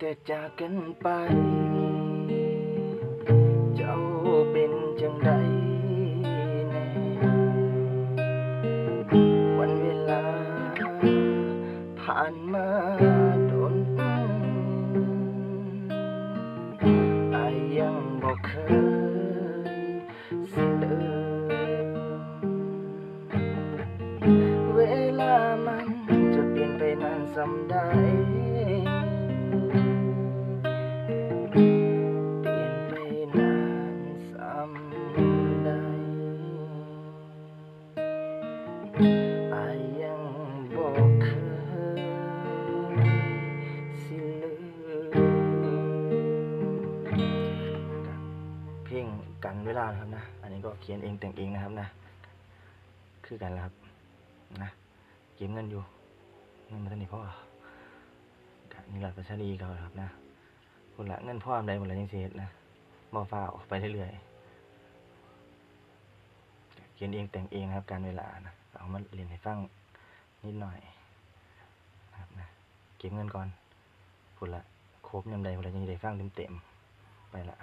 แต่จากกันไป เจ้าเป็นจังใดแน่วันเวลา ผ่านมาโดนอายยังบอกเคยสิลืมเวลามันจะเปลี่ยนไปนานสำได้ สิลืมเพลงกันเวลานะครับนะ อันนี้ก็เขียนเองแต่งเองนะครับนะ คือกันแล้วครับนะ เก็บเงินอยู่ เงินมาตั้งนี้พ่อกันนี่หลักประชาดีเขาครับนะคนละเงินพ่อมใดหมดละยังเสียนะบ่ฟ้าวไปเรื่อยๆเขียนเองแต่งเองครับการเวลานะ เอามาเรียนให้ฟังนิดหน่อย ก็บเงินก่อนพุ่นละครบยำใดหมดละยังได้ฟังเต็มเต็มไปละ